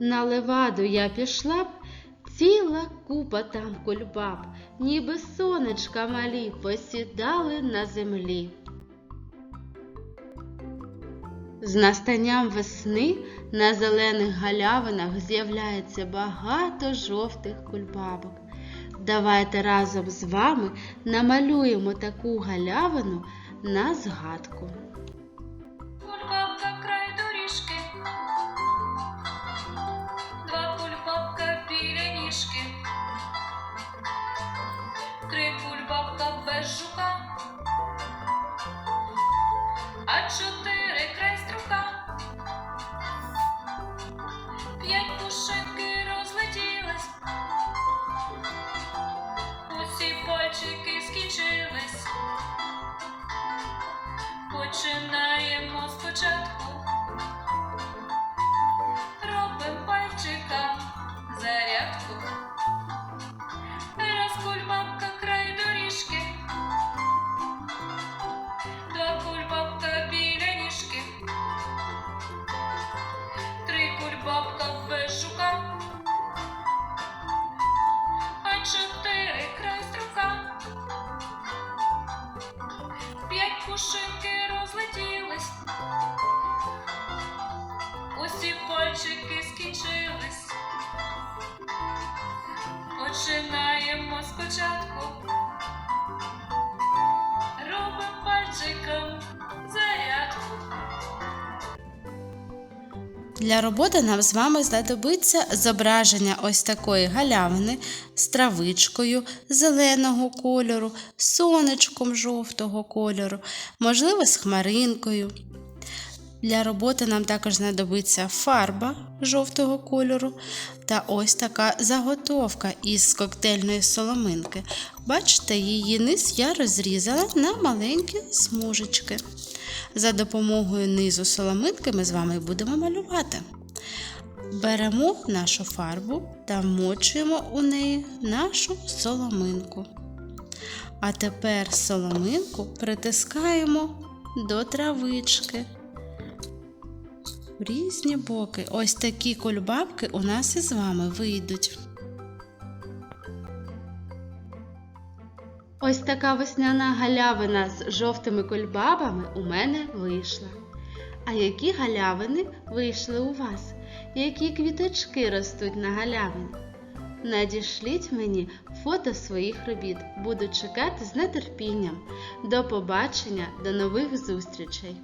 На леваду я пішла б, ціла купа там кульбаб, ніби сонечка малі посідали на землі. З настанням весни на зелених галявинах з'являється багато жовтих кульбабок. Давайте разом з вами намалюємо таку галявину на згадку. А чотири край струка, п'ять пушинки розлетілись, усі пальчики скінчились. Починаємо спочатку. Без жука. А чотири край струка. П'ять пушинки розлетілись, усі пальчики скінчились. Починаємо спочатку. Для роботи нам з вами знадобиться зображення ось такої галявини з травичкою зеленого кольору, сонечком жовтого кольору, можливо, з хмаринкою. Для роботи нам також знадобиться фарба жовтого кольору та ось така заготовка із коктейльної соломинки. Бачите, її низ я розрізала на маленькі смужечки. За допомогою низу соломинки ми з вами будемо малювати. Беремо нашу фарбу та вмочуємо у неї нашу соломинку. А тепер соломинку притискаємо до травички. В різні боки. Ось такі кульбабки у нас із вами вийдуть. Ось така весняна галявина з жовтими кольбабами у мене вийшла. А які галявини вийшли у вас? Які квіточки ростуть на галявині? Надішліть мені фото своїх робіт. Буду чекати з нетерпінням. До побачення, до нових зустрічей!